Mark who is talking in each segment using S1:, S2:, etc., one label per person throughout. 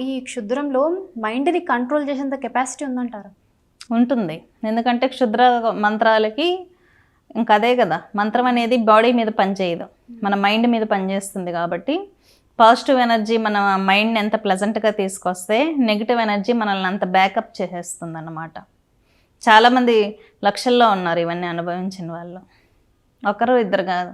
S1: ఈ క్షుద్రంలో మైండ్ని కంట్రోల్ చేసేంత కెపాసిటీ ఉందంటారు?
S2: ఉంటుంది. ఎందుకంటే క్షుద్ర మంత్రాలకి ఇంకా అదే కదా మంత్రం అనేది బాడీ మీద పనిచేయదు. మన మైండ్ మీద పనిచేస్తుంది కాబట్టి పాజిటివ్ ఎనర్జీ మన మైండ్ని ఎంత ప్లెజెంట్గా తీసుకొస్తే నెగిటివ్ ఎనర్జీ మనల్ని అంత బ్యాకప్ చేసేస్తుంది అన్నమాట చాలామంది లక్షల్లో ఉన్నారు ఇవన్నీ అనుభవించిన వాళ్ళు. ఒకరు ఇద్దరు కాదు.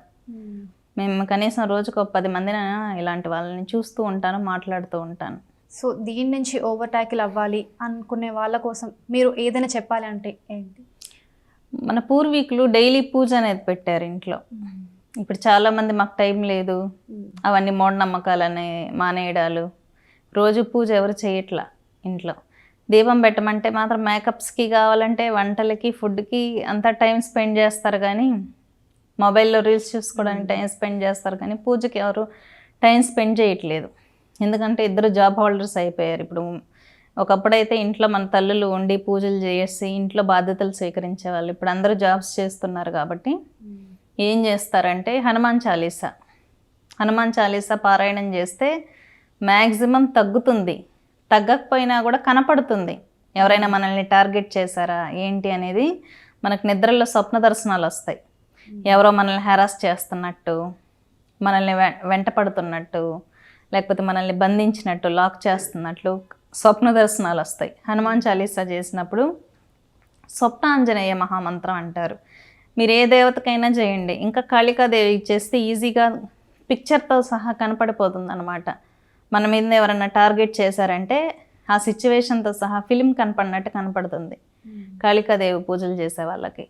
S2: మేము. కనీసం రోజుకు ఒక పది మందిని ఇలాంటి వాళ్ళని చూస్తూ ఉంటాను మాట్లాడుతూ ఉంటాను.
S1: సో దీని నుంచి ఓవర్ ట్యాకిల్ అవ్వాలి అనుకునే వాళ్ళ కోసం మీరు ఏదైనా చెప్పాలి అంటే ఏంటి?
S2: మన పూర్వీకులు డైలీ పూజ అనేది పెట్టారు ఇంట్లో. ఇప్పుడు చాలామంది మాకు టైం లేదు. అవన్నీ మూఢనమ్మకాలని మానేయడాలు. రోజు పూజ ఎవరు చేయట్లా ఇంట్లో? దీపం పెట్టమంటే మాత్రం మేకప్స్కి కావాలంటే వంటలకి ఫుడ్కి అంతా టైం స్పెండ్ చేస్తారు కానీ మొబైల్లో రీల్స్ చూసుకోవడానికి టైం స్పెండ్ చేస్తారు కానీ పూజకి ఎవరు టైం స్పెండ్ చేయట్లేదు. ఎందుకంటే ఇద్దరు జాబ్ హోల్డర్స్ అయిపోయారు. ఇప్పుడు ఒకప్పుడైతే ఇంట్లో మన తల్లులు ఉండి పూజలు చేసి ఇంట్లో బాధ్యతలు స్వీకరించే వాళ్ళు ఇప్పుడు అందరూ జాబ్స్ చేస్తున్నారు కాబట్టి ఏం చేస్తారంటే హనుమాన్ చాలీసా. హనుమాన్ చాలీసా పారాయణం చేస్తే మ్యాక్సిమం తగ్గుతుంది. తగ్గకపోయినా కూడా కనపడుతుంది. ఎవరైనా మనల్ని టార్గెట్ చేశారా? ఏంటి అనేది మనకు నిద్రలో స్వప్న దర్శనాలు వస్తాయి. ఎవరో మనల్ని హెరాస్ చేస్తున్నట్టు మనల్ని వె- వెంట పడుతున్నట్టు లేకపోతే మనల్ని బంధించినట్టు లాక్ చేస్తున్నట్లు స్వప్న దర్శనాలు వస్తాయి. హనుమాన్ చాలీసా చేసినప్పుడు స్వప్నాంజనేయ మహామంత్రం అంటారు. మీరు ఏ దేవతకైనా చేయండి. ఇంకా కాళికాదేవి చేస్తే ఈజీగా పిక్చర్తో సహా కనపడిపోతుంది అనమాట మన మీద ఎవరైనా టార్గెట్ చేశారంటే ఆ సిచ్యువేషన్తో సహా ఫిలిం కనపడినట్టు కనపడుతుంది. కాళికాదేవి పూజలు చేసే వాళ్ళకి.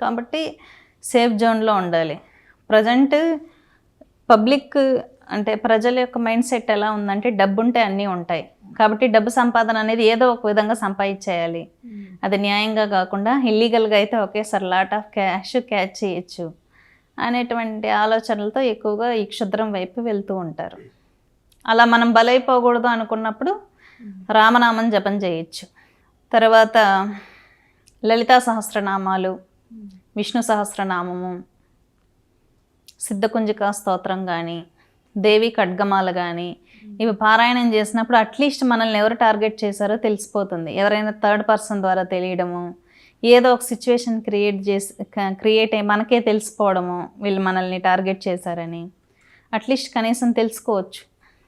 S2: కాబట్టి సేఫ్ జోన్లో ఉండాలి. ప్రజెంట్ పబ్లిక్ అంటే ప్రజల యొక్క మైండ్ సెట్ ఎలా ఉందంటే డబ్బు ఉంటే అన్నీ ఉంటాయి. కాబట్టి డబ్బు సంపాదన అనేది ఏదో ఒక విధంగా సంపాదించేయాలి. అది న్యాయంగా కాకుండా ఇల్లీగల్గా అయితే ఒకేసారి లాట్ ఆఫ్ క్యాష్ క్యాచ్ చేయొచ్చు అనేటువంటి ఆలోచనలతో ఎక్కువగా ఈ క్షుద్రం వైపు వెళ్తూ ఉంటారు. అలా మనం బలైపోకూడదు అనుకున్నప్పుడు రామనామం జపం చేయొచ్చు. తర్వాత లలితా సహస్రనామాలు విష్ణు సహస్రనామము సిద్ధకుంజికా స్తోత్రం కానీ దేవి ఖడ్గమాల కానీ ఇవి పారాయణం చేసినప్పుడు అట్లీస్ట్ మనల్ని ఎవరు టార్గెట్ చేశారో తెలిసిపోతుంది. ఎవరైనా థర్డ్ పర్సన్ ద్వారా తెలియడము ఏదో ఒక సిచ్యువేషన్ క్రియేట్ చేసి క్రియేట్ అయ్యి మనకే తెలిసిపోవడము వీళ్ళు మనల్ని టార్గెట్ చేశారని. అట్లీస్ట్ కనీసం తెలుసుకోవచ్చు.